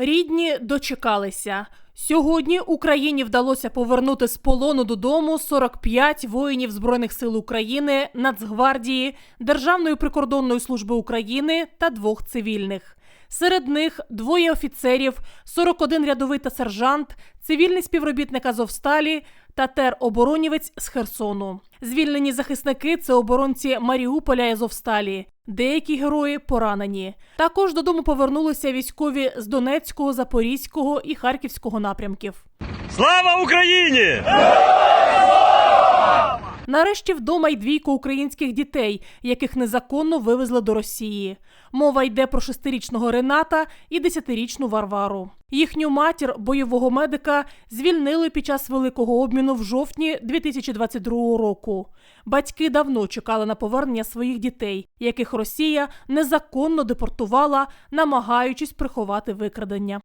Рідні дочекалися. Сьогодні Україні вдалося повернути з полону додому 45 воїнів Збройних сил України, Нацгвардії, Державної прикордонної служби України та двох цивільних. Серед них двоє офіцерів, 41 рядовий та сержант, цивільний співробітник Азовсталі та тероборонівець з Херсону. Звільнені захисники це оборонці Маріуполя і Азовсталі. Деякі герої поранені. Також додому повернулися військові з Донецького, Запорізького і Харківського напрямків. Слава Україні! Нарешті вдома й двійко українських дітей, яких незаконно вивезли до Росії. Мова йде про шестирічного Рената і десятирічну Варвару. Їхню матір, бойового медика, звільнили під час великого обміну в жовтні 2022 року. Батьки давно чекали на повернення своїх дітей, яких Росія незаконно депортувала, намагаючись приховати викрадення.